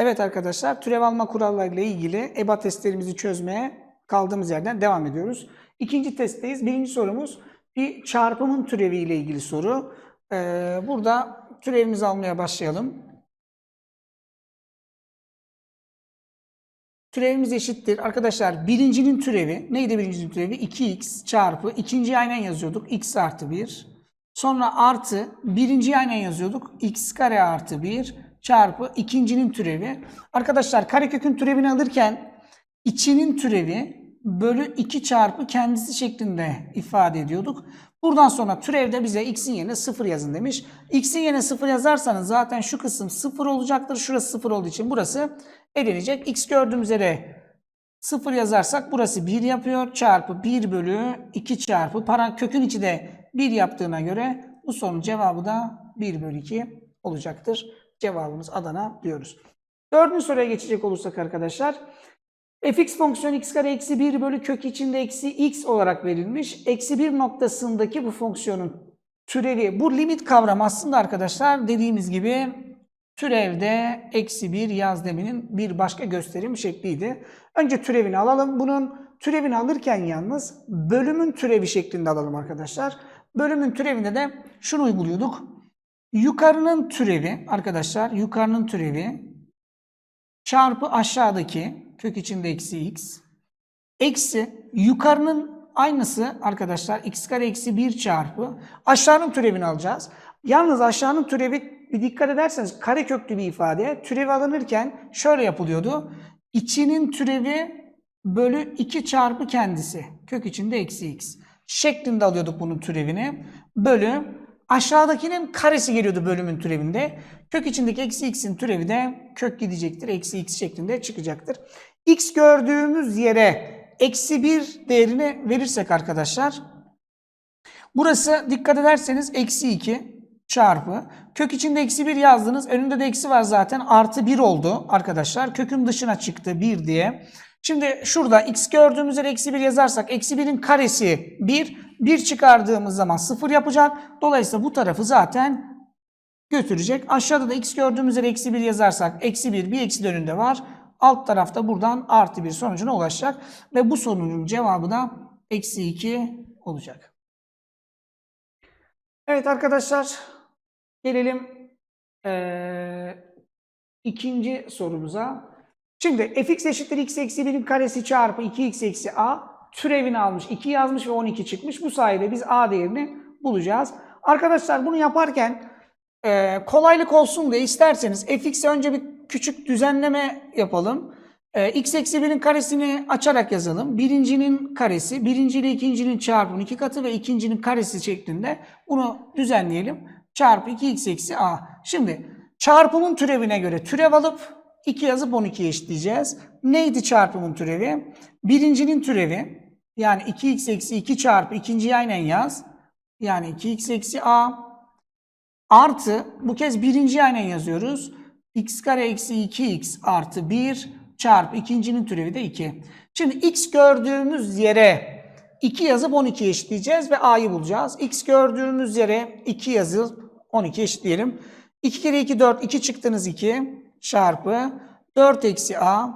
Evet arkadaşlar türev alma kurallarıyla ilgili EBA testlerimizi çözmeye kaldığımız yerden devam ediyoruz. İkinci testteyiz. Birinci sorumuz bir çarpımın türevi ile ilgili soru. Ee, burada türevimizi almaya başlayalım. Türevimiz eşittir. Arkadaşlar birincinin türevi neydi birincinin türevi? 2x çarpı ikinciyi aynen yazıyorduk. x artı 1. Sonra artı birinciyi aynen yazıyorduk. x kare artı 1 çarpı ikincinin türevi. Arkadaşlar karekökün türevini alırken içinin türevi bölü 2 çarpı kendisi şeklinde ifade ediyorduk. Buradan sonra türevde bize x'in yerine 0 yazın demiş. x'in yerine 0 yazarsanız zaten şu kısım 0 olacaktır. Şurası 0 olduğu için burası elenecek. x gördüğümüz yere 0 yazarsak burası 1 yapıyor. Çarpı 1 bölü 2 çarpı para kökün içi de 1 yaptığına göre bu sorunun cevabı da 1 bölü 2 olacaktır. Cevabımız Adana diyoruz. Dördüncü soruya geçecek olursak arkadaşlar. fx fonksiyonu x kare eksi 1 bölü kök içinde eksi x olarak verilmiş. Eksi 1 noktasındaki bu fonksiyonun türevi. Bu limit kavramı aslında arkadaşlar dediğimiz gibi türevde eksi 1 yaz deminin bir başka gösterim şekliydi. Önce türevini alalım. Bunun türevini alırken yalnız bölümün türevi şeklinde alalım arkadaşlar. Bölümün türevinde de şunu uyguluyorduk. Yukarının türevi arkadaşlar yukarının türevi çarpı aşağıdaki kök içinde eksi x eksi yukarının aynısı arkadaşlar x kare eksi 1 çarpı aşağının türevini alacağız. Yalnız aşağının türevi bir dikkat ederseniz kare köklü bir ifade. Türevi alınırken şöyle yapılıyordu. İçinin türevi bölü 2 çarpı kendisi. Kök içinde eksi x. Şeklinde alıyorduk bunun türevini. Bölü aşağıdakinin karesi geliyordu bölümün türevinde. Kök içindeki eksi x'in türevi de kök gidecektir. Eksi x şeklinde çıkacaktır. x gördüğümüz yere eksi 1 değerini verirsek arkadaşlar. Burası dikkat ederseniz eksi 2 çarpı. Kök içinde eksi 1 yazdınız. Önünde de eksi var zaten. Artı 1 oldu arkadaşlar. Kökün dışına çıktı 1 diye. Şimdi şurada x gördüğümüz yere eksi 1 yazarsak eksi 1'in karesi 1. 1 çıkardığımız zaman 0 yapacak. Dolayısıyla bu tarafı zaten götürecek. Aşağıda da x gördüğümüz yere eksi 1 yazarsak eksi 1 bir eksi de önünde var. Alt tarafta buradan artı 1 sonucuna ulaşacak. Ve bu sorunun cevabı da eksi 2 olacak. Evet arkadaşlar gelelim eee, ikinci sorumuza. Şimdi fx eşittir x eksi 1'in karesi çarpı 2x eksi a türevini almış. 2 yazmış ve 12 çıkmış. Bu sayede biz a değerini bulacağız. Arkadaşlar bunu yaparken eee, kolaylık olsun diye isterseniz fx'e önce bir küçük düzenleme yapalım. Eee, x eksi 1'in karesini açarak yazalım. Birincinin karesi, birinci ile ikincinin çarpımının iki katı ve ikincinin karesi şeklinde bunu düzenleyelim. Çarpı 2x eksi a. Şimdi çarpımın türevine göre türev alıp 2 yazıp 12'ye eşitleyeceğiz. Neydi çarpımın türevi? Birincinin türevi yani 2x eksi 2 çarpı ikinciyi aynen yaz. Yani 2x eksi a artı bu kez birinciyi aynen yazıyoruz. x kare eksi 2x artı 1 çarpı ikincinin türevi de 2. Şimdi x gördüğümüz yere 2 yazıp 12 eşitleyeceğiz ve a'yı bulacağız. x gördüğümüz yere 2 yazıp 12 eşitleyelim. 2 kere 2 4 2 çıktınız 2 çarpı 4 eksi a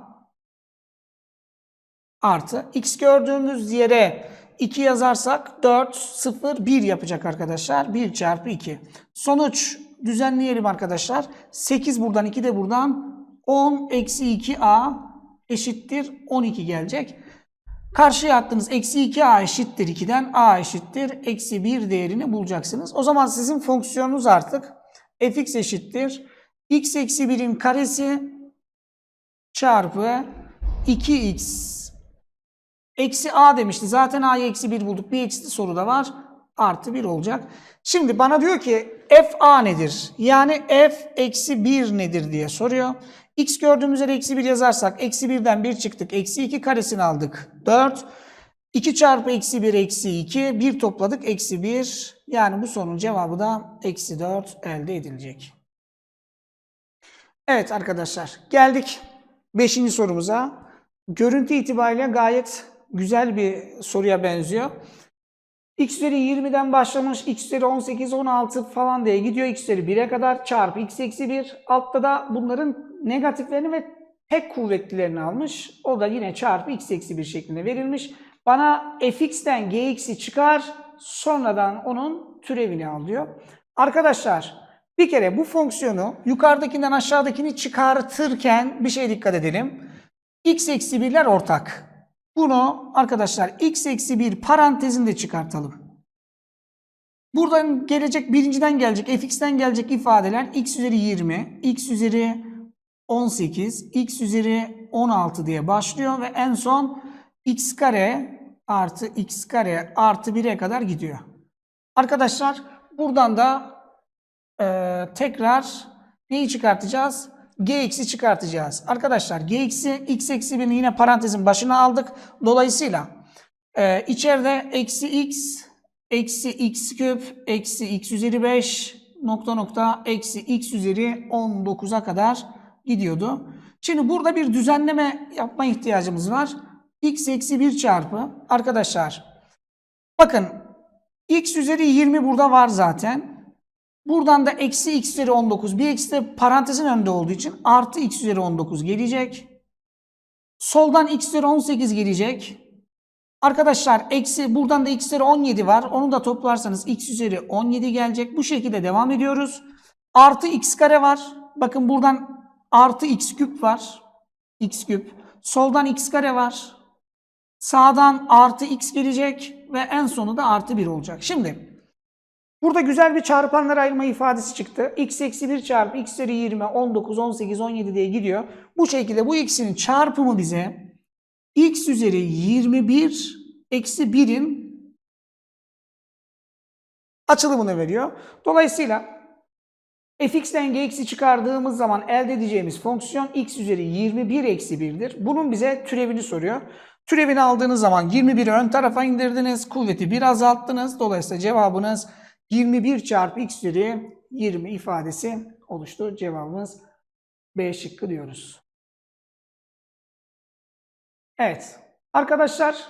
artı x gördüğümüz yere 2 yazarsak 4 0 1 yapacak arkadaşlar. 1 çarpı 2. Sonuç düzenleyelim arkadaşlar. 8 buradan 2 de buradan 10 eksi 2a eşittir 12 gelecek. Karşıya attığınız eksi 2a eşittir 2'den a eşittir eksi 1 değerini bulacaksınız. O zaman sizin fonksiyonunuz artık fx eşittir x eksi 1'in karesi çarpı 2x eksi a demişti. Zaten a'yı eksi 1 bulduk. Bir eksi soruda var. Artı 1 olacak. Şimdi bana diyor ki f a nedir? Yani f eksi 1 nedir diye soruyor. x gördüğümüz yere eksi 1 yazarsak eksi 1'den 1 çıktık. Eksi 2 karesini aldık. 4. 2 çarpı eksi 1 eksi 2. 1 topladık. Eksi 1. Yani bu sorunun cevabı da eksi 4 elde edilecek. Evet arkadaşlar geldik 5. sorumuza. Görüntü itibariyle gayet güzel bir soruya benziyor. x üzeri 20'den başlamış x üzeri 18, 16 falan diye gidiyor x üzeri 1'e kadar çarpı x eksi 1. Altta da bunların negatiflerini ve tek kuvvetlilerini almış. O da yine çarpı x eksi 1 şeklinde verilmiş. Bana fx'ten gx'i çıkar sonradan onun türevini al diyor. Arkadaşlar bir kere bu fonksiyonu yukarıdakinden aşağıdakini çıkartırken bir şey dikkat edelim. x eksi 1'ler ortak. Bunu arkadaşlar x eksi 1 parantezinde çıkartalım. Buradan gelecek birinciden gelecek fx'ten gelecek ifadeler x üzeri 20, x üzeri 18, x üzeri 16 diye başlıyor ve en son x kare artı x kare artı 1'e kadar gidiyor. Arkadaşlar buradan da e, tekrar neyi çıkartacağız? gx'i çıkartacağız. Arkadaşlar gx'i x eksi 1'ini yine parantezin başına aldık. Dolayısıyla e, içeride eksi x eksi x küp eksi x üzeri 5 nokta nokta eksi x üzeri 19'a kadar gidiyordu. Şimdi burada bir düzenleme yapma ihtiyacımız var. x eksi 1 çarpı arkadaşlar bakın x üzeri 20 burada var zaten. Buradan da eksi x üzeri 19. Bir eksi de parantezin önünde olduğu için artı x üzeri 19 gelecek. Soldan x üzeri 18 gelecek. Arkadaşlar eksi buradan da x üzeri 17 var. Onu da toplarsanız x üzeri 17 gelecek. Bu şekilde devam ediyoruz. Artı x kare var. Bakın buradan artı x küp var. x küp. Soldan x kare var. Sağdan artı x gelecek ve en sonu da artı 1 olacak. Şimdi Burada güzel bir çarpanlara ayırma ifadesi çıktı. x eksi 1 çarpı x üzeri 20, 19, 18, 17 diye gidiyor. Bu şekilde bu x'in çarpımı bize x üzeri 21 eksi 1'in açılımını veriyor. Dolayısıyla fx'ten gx'i çıkardığımız zaman elde edeceğimiz fonksiyon x üzeri 21 eksi 1'dir. Bunun bize türevini soruyor. Türevini aldığınız zaman 21'i ön tarafa indirdiniz. Kuvveti 1 azalttınız. Dolayısıyla cevabınız 21 çarpı x üzeri 20 ifadesi oluştu. Cevabımız B şıkkı diyoruz. Evet. Arkadaşlar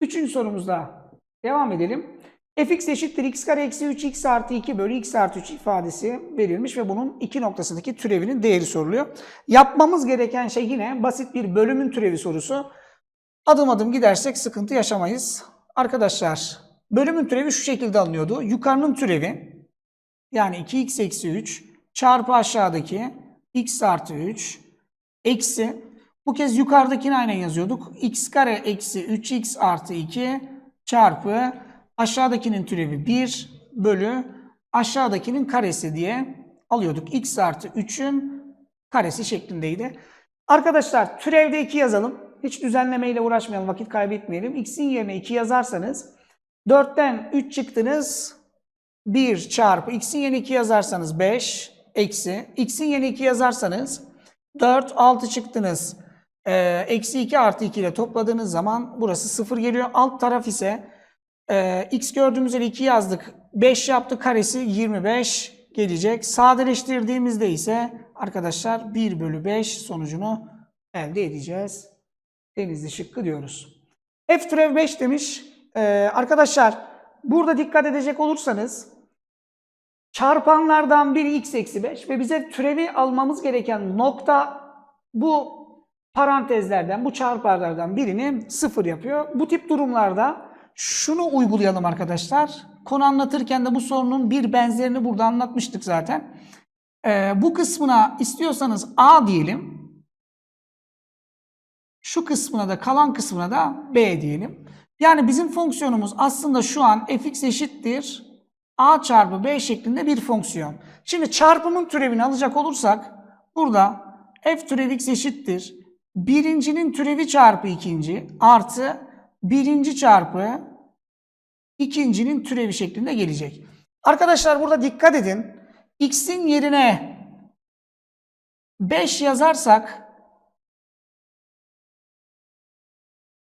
3. sorumuzda devam edelim. fx eşittir x kare eksi 3 x artı 2 bölü x artı 3 ifadesi verilmiş ve bunun iki noktasındaki türevinin değeri soruluyor. Yapmamız gereken şey yine basit bir bölümün türevi sorusu. Adım adım gidersek sıkıntı yaşamayız. Arkadaşlar bölümün türevi şu şekilde alınıyordu. Yukarının türevi yani 2x eksi 3 çarpı aşağıdaki x artı 3 eksi bu kez yukarıdakini aynen yazıyorduk. x kare eksi 3x artı 2 çarpı aşağıdakinin türevi 1 bölü aşağıdakinin karesi diye alıyorduk. x artı 3'ün karesi şeklindeydi. Arkadaşlar türevde 2 yazalım. Hiç düzenlemeyle uğraşmayalım, vakit kaybetmeyelim. x'in yerine 2 yazarsanız 4'ten 3 çıktınız. 1 çarpı x'in yerine 2 yazarsanız 5 eksi x'in yerine 2 yazarsanız 4 6 çıktınız. Ee, eksi 2 artı 2 ile topladığınız zaman burası 0 geliyor. Alt taraf ise e, x gördüğümüz yere 2 yazdık. 5 yaptı karesi 25 gelecek. Sadeleştirdiğimizde ise arkadaşlar 1 bölü 5 sonucunu elde edeceğiz. Denizli şıkkı diyoruz. F türev 5 demiş. Ee, arkadaşlar burada dikkat edecek olursanız çarpanlardan biri x eksi 5 ve bize türevi almamız gereken nokta bu parantezlerden, bu çarparlardan birini sıfır yapıyor. Bu tip durumlarda şunu uygulayalım arkadaşlar. Konu anlatırken de bu sorunun bir benzerini burada anlatmıştık zaten. Ee, bu kısmına istiyorsanız a diyelim. Şu kısmına da kalan kısmına da b diyelim. Yani bizim fonksiyonumuz aslında şu an fx eşittir a çarpı b şeklinde bir fonksiyon. Şimdi çarpımın türevini alacak olursak burada f türev x eşittir. Birincinin türevi çarpı ikinci artı birinci çarpı ikincinin türevi şeklinde gelecek. Arkadaşlar burada dikkat edin. x'in yerine 5 yazarsak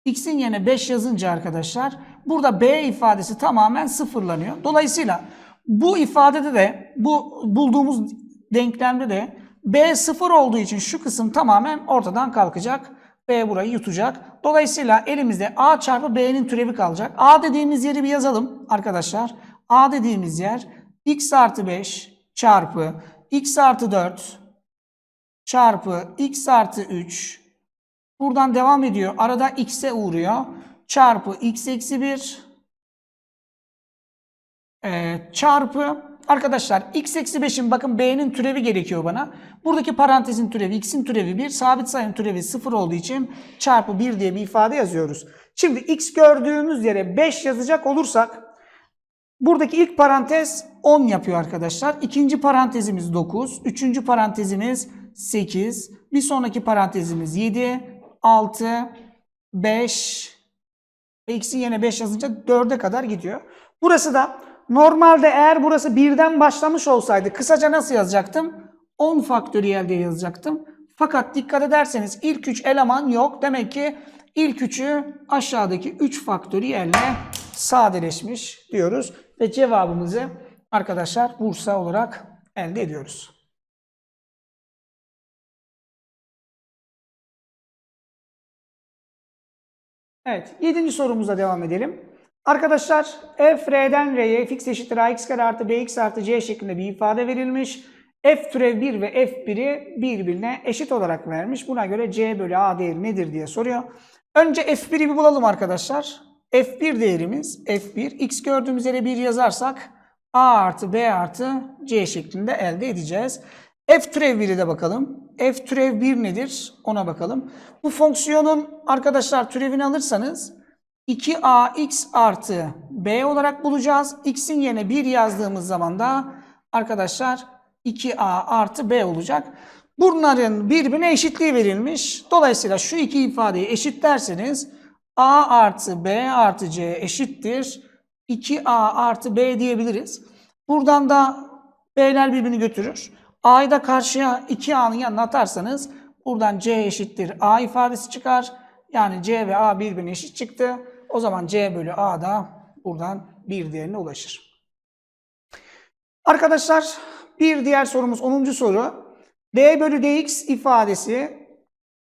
x'in yerine 5 yazınca arkadaşlar burada b ifadesi tamamen sıfırlanıyor. Dolayısıyla bu ifadede de bu bulduğumuz denklemde de b sıfır olduğu için şu kısım tamamen ortadan kalkacak. B burayı yutacak. Dolayısıyla elimizde A çarpı B'nin türevi kalacak. A dediğimiz yeri bir yazalım arkadaşlar. A dediğimiz yer x artı 5 çarpı x artı 4 çarpı x artı 3 buradan devam ediyor. Arada x'e uğruyor. Çarpı x eksi 1 e, çarpı arkadaşlar x eksi 5'in bakın b'nin türevi gerekiyor bana. Buradaki parantezin türevi x'in türevi 1 sabit sayının türevi 0 olduğu için çarpı 1 diye bir ifade yazıyoruz. Şimdi x gördüğümüz yere 5 yazacak olursak buradaki ilk parantez 10 yapıyor arkadaşlar. İkinci parantezimiz 9. Üçüncü parantezimiz 8. Bir sonraki parantezimiz 7, 6, 5 ve x'i yine 5 yazınca 4'e kadar gidiyor. Burası da normalde eğer burası birden başlamış olsaydı kısaca nasıl yazacaktım? 10 faktöriyel diye yazacaktım. Fakat dikkat ederseniz ilk 3 eleman yok. Demek ki ilk 3'ü aşağıdaki 3 faktöriyelle sadeleşmiş diyoruz. Ve cevabımızı arkadaşlar Bursa olarak elde ediyoruz. Evet, yedinci sorumuza devam edelim. Arkadaşlar f r'den r'ye fx eşittir ax kare artı bx artı c şeklinde bir ifade verilmiş. f türev 1 ve f1'i birbirine eşit olarak vermiş. Buna göre c bölü a değeri nedir diye soruyor. Önce f1'i bir bulalım arkadaşlar. f1 değerimiz f1 x gördüğümüz yere 1 yazarsak a artı b artı c şeklinde elde edeceğiz. F türev 1'e de bakalım. F türev 1 nedir? Ona bakalım. Bu fonksiyonun arkadaşlar türevini alırsanız 2ax artı b olarak bulacağız. x'in yerine 1 yazdığımız zaman da arkadaşlar 2a artı b olacak. Bunların birbirine eşitliği verilmiş. Dolayısıyla şu iki ifadeyi eşitlerseniz a artı b artı c eşittir. 2a artı b diyebiliriz. Buradan da b'ler birbirini götürür. A'yı da karşıya 2A'nın yanına atarsanız buradan C eşittir A ifadesi çıkar. Yani C ve A birbirine eşit çıktı. O zaman C bölü A da buradan bir değerine ulaşır. Arkadaşlar bir diğer sorumuz 10. soru. D bölü dx ifadesi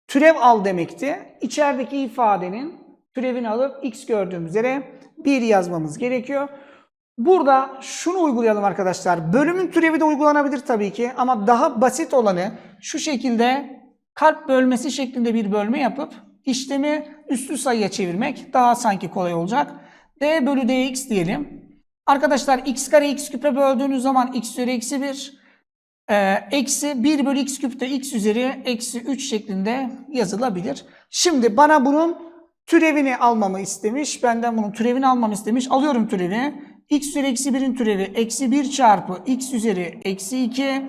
türev al demekti. İçerideki ifadenin türevini alıp x gördüğümüz yere 1 yazmamız gerekiyor. Burada şunu uygulayalım arkadaşlar. Bölümün türevi de uygulanabilir tabii ki ama daha basit olanı şu şekilde kalp bölmesi şeklinde bir bölme yapıp işlemi üslü sayıya çevirmek daha sanki kolay olacak. d bölü dx diyelim. Arkadaşlar x kare x küpe böldüğünüz zaman x üzeri eksi 1 e, eksi 1 bölü x küp de x üzeri eksi 3 şeklinde yazılabilir. Şimdi bana bunun türevini almamı istemiş. Benden bunun türevini almamı istemiş. Alıyorum türevi x üzeri eksi 1'in türevi eksi 1 çarpı x üzeri eksi 2.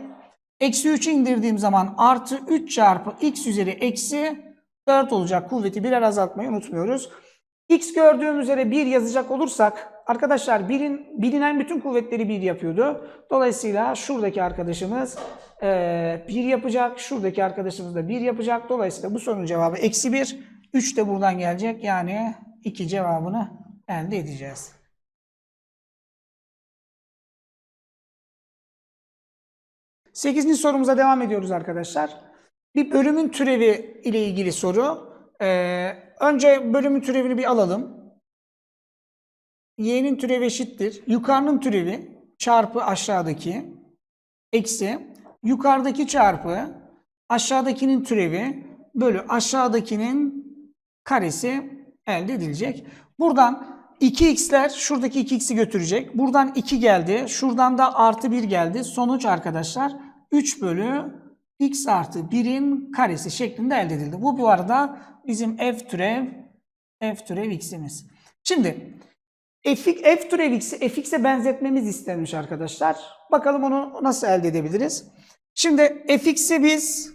Eksi 3'ü indirdiğim zaman artı 3 çarpı x üzeri eksi 4 olacak. Kuvveti birer azaltmayı unutmuyoruz. x gördüğümüz üzere 1 yazacak olursak arkadaşlar birin, bilinen bütün kuvvetleri 1 yapıyordu. Dolayısıyla şuradaki arkadaşımız e, 1 yapacak. Şuradaki arkadaşımız da 1 yapacak. Dolayısıyla bu sorunun cevabı eksi 1. 3 de buradan gelecek. Yani 2 cevabını elde edeceğiz. Sekizinci sorumuza devam ediyoruz arkadaşlar. Bir bölümün türevi ile ilgili soru. Ee, önce bölümün türevini bir alalım. Y'nin türevi eşittir. Yukarının türevi çarpı aşağıdaki eksi yukarıdaki çarpı aşağıdakinin türevi bölü aşağıdakinin karesi elde edilecek. Buradan 2x'ler şuradaki 2x'i götürecek. Buradan 2 geldi. Şuradan da artı 1 geldi. Sonuç arkadaşlar 3 bölü x artı 1'in karesi şeklinde elde edildi. Bu bu arada bizim f türev f türev x'imiz. Şimdi f, f türev x'i fx'e benzetmemiz istenmiş arkadaşlar. Bakalım onu nasıl elde edebiliriz? Şimdi fx'i biz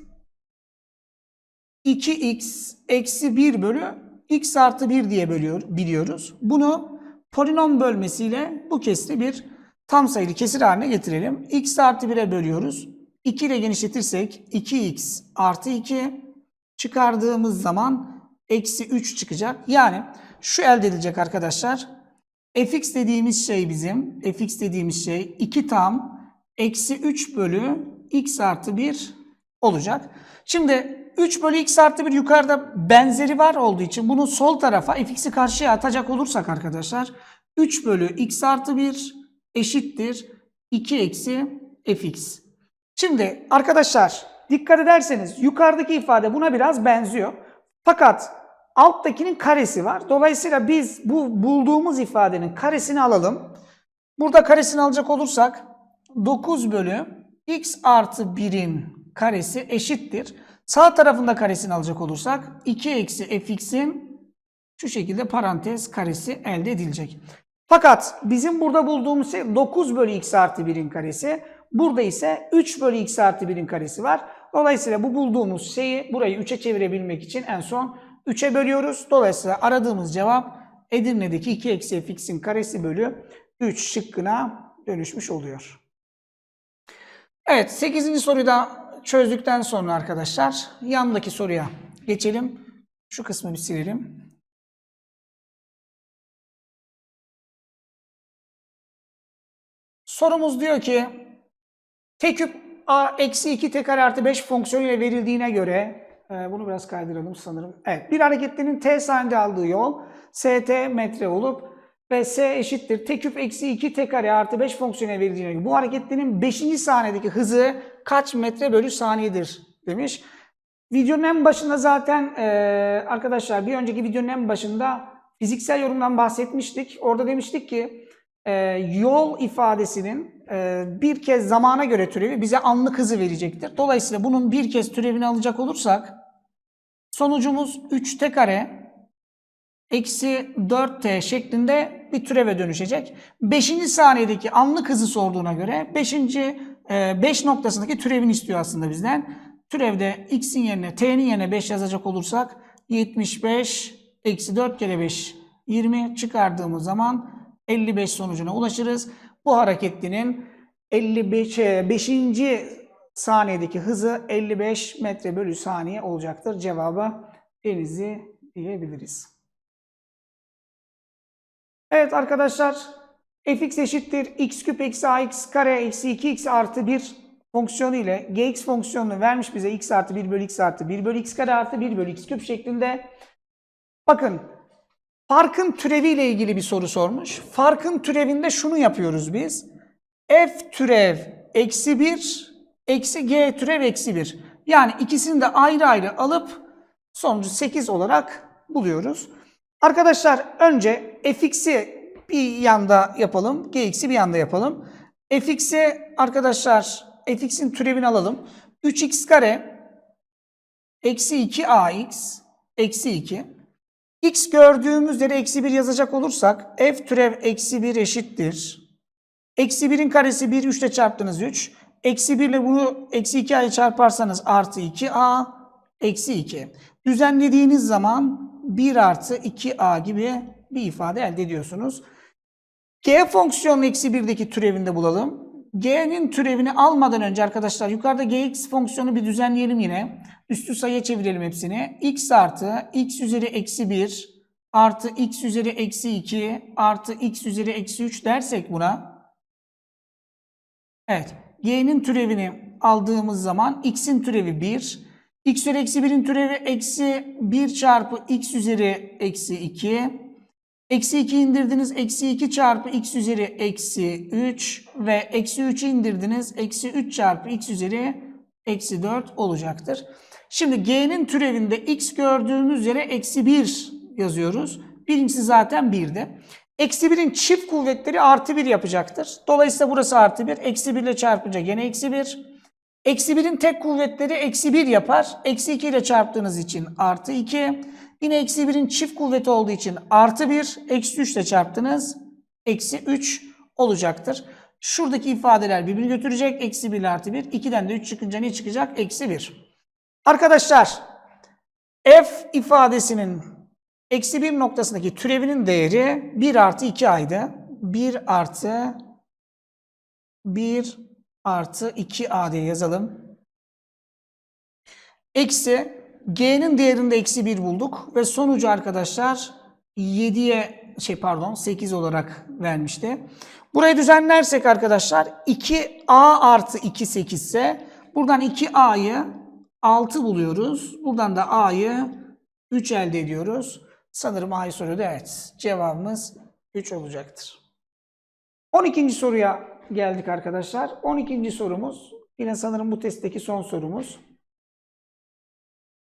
2x eksi 1 bölü x artı 1 diye bölüyor, biliyoruz. Bunu polinom bölmesiyle bu kesri bir tam sayılı kesir haline getirelim. x artı 1'e bölüyoruz. 2 ile genişletirsek 2x artı 2 çıkardığımız zaman eksi 3 çıkacak. Yani şu elde edilecek arkadaşlar. fx dediğimiz şey bizim, fx dediğimiz şey 2 tam eksi 3 bölü x artı 1 olacak. Şimdi 3 bölü x artı 1 yukarıda benzeri var olduğu için bunu sol tarafa fx'i karşıya atacak olursak arkadaşlar 3 bölü x artı 1 eşittir 2 eksi fx. Şimdi arkadaşlar dikkat ederseniz yukarıdaki ifade buna biraz benziyor. Fakat alttakinin karesi var. Dolayısıyla biz bu bulduğumuz ifadenin karesini alalım. Burada karesini alacak olursak 9 bölü x artı 1'in karesi eşittir. Sağ tarafında karesini alacak olursak 2 eksi fx'in şu şekilde parantez karesi elde edilecek. Fakat bizim burada bulduğumuz şey 9 bölü x artı 1'in karesi. Burada ise 3 bölü x artı 1'in karesi var. Dolayısıyla bu bulduğumuz şeyi burayı 3'e çevirebilmek için en son 3'e bölüyoruz. Dolayısıyla aradığımız cevap Edirne'deki 2 eksi fx'in karesi bölü 3 şıkkına dönüşmüş oluyor. Evet 8. soruyu da çözdükten sonra arkadaşlar yandaki soruya geçelim. Şu kısmı bir silelim. Sorumuz diyor ki t küp a eksi 2 t kare artı 5 fonksiyonu ile verildiğine göre e, bunu biraz kaydıralım sanırım. Evet bir hareketlerin t saniyede aldığı yol st metre olup ve s eşittir t küp eksi 2 t kare artı 5 fonksiyonu ile verildiğine göre bu hareketlerin 5. saniyedeki hızı kaç metre bölü saniyedir demiş. Videonun en başında zaten e, arkadaşlar bir önceki videonun en başında fiziksel yorumdan bahsetmiştik. Orada demiştik ki e, yol ifadesinin e, bir kez zamana göre türevi bize anlık hızı verecektir. Dolayısıyla bunun bir kez türevini alacak olursak sonucumuz 3t kare eksi 4t şeklinde bir türeve dönüşecek. 5. saniyedeki anlık hızı sorduğuna göre 5. 5 noktasındaki türevini istiyor aslında bizden. Türevde x'in yerine t'nin yerine 5 yazacak olursak 75 eksi 4 kere 5 20 çıkardığımız zaman 55 sonucuna ulaşırız. Bu hareketlinin 55 5. saniyedeki hızı 55 metre bölü saniye olacaktır. Cevaba denizi diyebiliriz. Evet arkadaşlar fx eşittir x küp eksi ax kare eksi 2x artı 1 fonksiyonu ile gx fonksiyonunu vermiş bize x artı 1 bölü x artı 1 bölü x kare artı 1 bölü x küp şeklinde. Bakın farkın türevi ile ilgili bir soru sormuş. Farkın türevinde şunu yapıyoruz biz. f türev eksi 1 eksi g türev eksi 1. Yani ikisini de ayrı ayrı alıp sonucu 8 olarak buluyoruz. Arkadaşlar önce fx'i bir yanda yapalım. gx'i bir yanda yapalım. fx'i arkadaşlar fx'in türevini alalım. 3x kare eksi 2ax eksi 2. x gördüğümüz yere eksi 1 yazacak olursak f türev eksi 1 eşittir. Eksi 1'in karesi 1, 3 ile çarptınız 3. Eksi 1 ile bunu eksi 2a'ya çarparsanız artı 2a eksi 2. Düzenlediğiniz zaman 1 artı 2a gibi bir ifade elde ediyorsunuz. G fonksiyonu eksi 1'deki türevini bulalım. G'nin türevini almadan önce arkadaşlar yukarıda gx fonksiyonu bir düzenleyelim yine. Üstü sayıya çevirelim hepsini. x artı x üzeri eksi 1 artı x üzeri eksi 2 artı x üzeri eksi 3 dersek buna. Evet. G'nin türevini aldığımız zaman x'in türevi 1. x üzeri eksi 1'in türevi eksi 1 çarpı x üzeri eksi 2. Eksi 2 indirdiniz. Eksi 2 çarpı x üzeri eksi 3 ve eksi 3'ü indirdiniz. Eksi 3 çarpı x üzeri eksi 4 olacaktır. Şimdi g'nin türevinde x gördüğümüz yere eksi 1 yazıyoruz. Birincisi zaten 1'di. Eksi 1'in çift kuvvetleri artı 1 yapacaktır. Dolayısıyla burası artı 1. Eksi 1 ile çarpınca gene eksi 1. Eksi 1'in tek kuvvetleri eksi 1 yapar. Eksi 2 ile çarptığınız için artı 2. Yine eksi 1'in çift kuvveti olduğu için artı 1. Eksi 3 ile çarptınız. Eksi 3 olacaktır. Şuradaki ifadeler birbirini götürecek. Eksi 1 ile artı 1. 2'den de 3 çıkınca ne çıkacak? Eksi 1. Arkadaşlar f ifadesinin eksi 1 noktasındaki türevinin değeri 1 artı 2 aydı. 1 artı 1 artı 2a diye yazalım. Eksi g'nin değerinde eksi 1 bulduk ve sonucu arkadaşlar 7'ye şey pardon 8 olarak vermişti. Burayı düzenlersek arkadaşlar 2a artı 2 8 ise buradan 2a'yı 6 buluyoruz. Buradan da A'yı 3 elde ediyoruz. Sanırım A'yı soruyordu. Evet. Cevabımız 3 olacaktır. 12. soruya geldik arkadaşlar. 12. sorumuz yine sanırım bu testteki son sorumuz.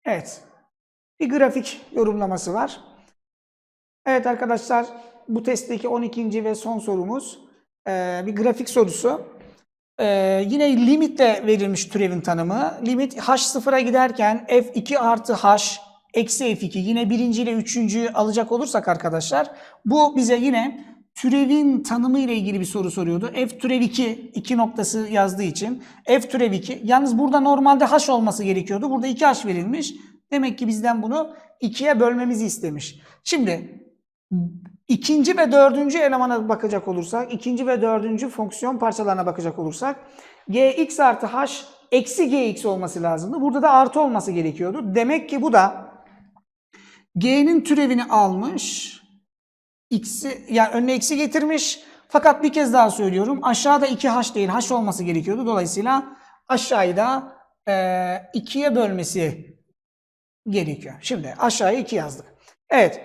Evet. Bir grafik yorumlaması var. Evet arkadaşlar bu testteki 12. ve son sorumuz eee, bir grafik sorusu. Eee, yine limitle verilmiş türevin tanımı. Limit h sıfıra giderken f2 artı h eksi f2 yine birinci ile üçüncüyü alacak olursak arkadaşlar bu bize yine türevin tanımı ile ilgili bir soru soruyordu. f türev 2 iki noktası yazdığı için f türev 2 yalnız burada normalde h olması gerekiyordu. Burada 2h verilmiş. Demek ki bizden bunu 2'ye bölmemizi istemiş. Şimdi İkinci ve dördüncü elemana bakacak olursak, ikinci ve dördüncü fonksiyon parçalarına bakacak olursak, gx artı h eksi gx olması lazımdı. Burada da artı olması gerekiyordu. Demek ki bu da g'nin türevini almış, x'i yani önüne eksi getirmiş. Fakat bir kez daha söylüyorum aşağıda 2h değil h olması gerekiyordu. Dolayısıyla aşağıyı da e, 2'ye bölmesi gerekiyor. Şimdi aşağıya 2 yazdık. Evet.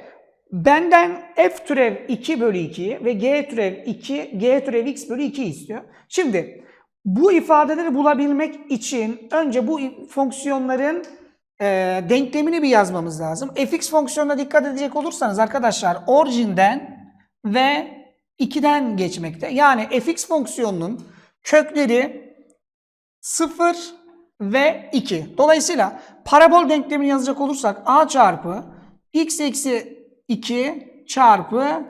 Benden f türev 2 bölü 2 ve g türev 2, g türev x bölü 2 istiyor. Şimdi bu ifadeleri bulabilmek için önce bu fonksiyonların e, denklemini bir yazmamız lazım. fx fonksiyonuna dikkat edecek olursanız arkadaşlar orijinden ve 2'den geçmekte. Yani fx fonksiyonunun kökleri 0 ve 2. Dolayısıyla parabol denklemini yazacak olursak a çarpı x eksi 2 çarpı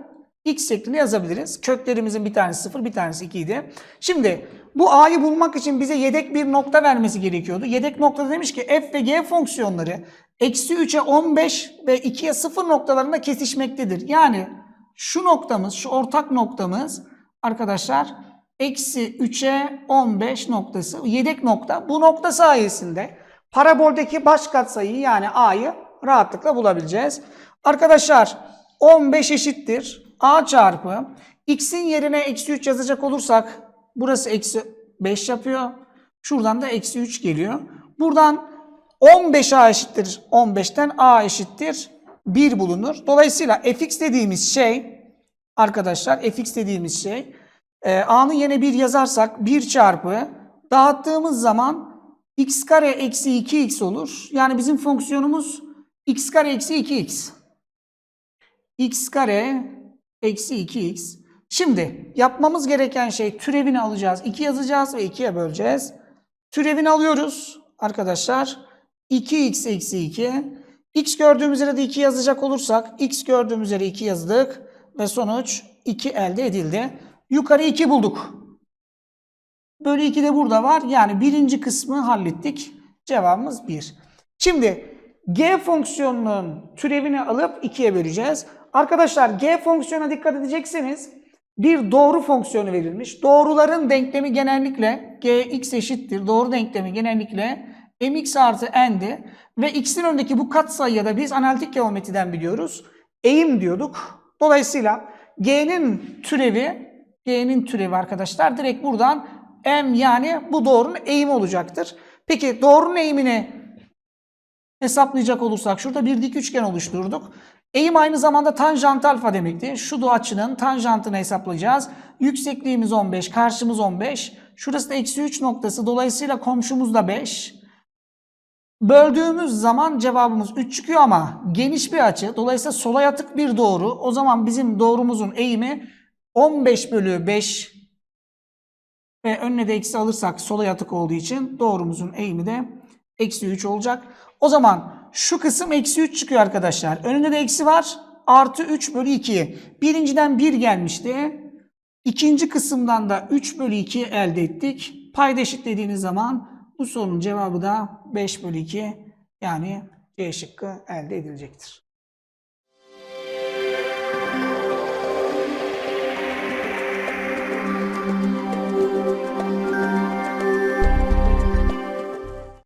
x şeklinde yazabiliriz. Köklerimizin bir tanesi 0 bir tanesi 2 idi. Şimdi bu a'yı bulmak için bize yedek bir nokta vermesi gerekiyordu. Yedek noktada demiş ki f ve g fonksiyonları eksi 3'e 15 ve 2'ye 0 noktalarında kesişmektedir. Yani şu noktamız, şu ortak noktamız arkadaşlar eksi 3'e 15 noktası yedek nokta. Bu nokta sayesinde paraboldeki baş katsayıyı yani a'yı rahatlıkla bulabileceğiz. Arkadaşlar 15 eşittir a çarpı x'in yerine eksi 3 yazacak olursak burası eksi 5 yapıyor. Şuradan da eksi 3 geliyor. Buradan 15a eşittir 15'ten a eşittir 1 bulunur. Dolayısıyla fx dediğimiz şey arkadaşlar fx dediğimiz şey e, a'nın yerine 1 yazarsak 1 çarpı dağıttığımız zaman x kare eksi 2x olur. Yani bizim fonksiyonumuz x kare eksi 2x. x kare eksi 2x. Şimdi yapmamız gereken şey türevini alacağız. 2 yazacağız ve 2'ye böleceğiz. Türevini alıyoruz arkadaşlar. 2x eksi 2. x gördüğümüz yere de 2 yazacak olursak x gördüğümüz yere 2 yazdık. Ve sonuç 2 elde edildi. Yukarı 2 bulduk. Bölü 2 de burada var. Yani birinci kısmı hallettik. Cevabımız 1. Şimdi g fonksiyonunun türevini alıp 2'ye böleceğiz. Arkadaşlar g fonksiyona dikkat edecekseniz bir doğru fonksiyonu verilmiş. Doğruların denklemi genellikle gx eşittir. Doğru denklemi genellikle mx artı n'di. Ve x'in önündeki bu katsayıya da biz analitik geometriden biliyoruz. Eğim diyorduk. Dolayısıyla g'nin türevi g'nin türevi arkadaşlar direkt buradan m yani bu doğrunun eğimi olacaktır. Peki doğrunun eğimini hesaplayacak olursak şurada bir dik üçgen oluşturduk. Eğim aynı zamanda tanjant alfa demekti. Şu açının tanjantını hesaplayacağız. Yüksekliğimiz 15, karşımız 15. Şurası da eksi 3 noktası. Dolayısıyla komşumuz da 5. Böldüğümüz zaman cevabımız 3 çıkıyor ama geniş bir açı. Dolayısıyla sola yatık bir doğru. O zaman bizim doğrumuzun eğimi 15 bölü 5 ve önüne de eksi alırsak sola yatık olduğu için doğrumuzun eğimi de eksi 3 olacak. O zaman şu kısım eksi 3 çıkıyor arkadaşlar. Önünde de eksi var. Artı 3 bölü 2. Birinciden 1 gelmişti. İkinci kısımdan da 3 bölü 2 elde ettik. Payda eşitlediğiniz zaman bu sorunun cevabı da 5 bölü 2 yani C şıkkı elde edilecektir.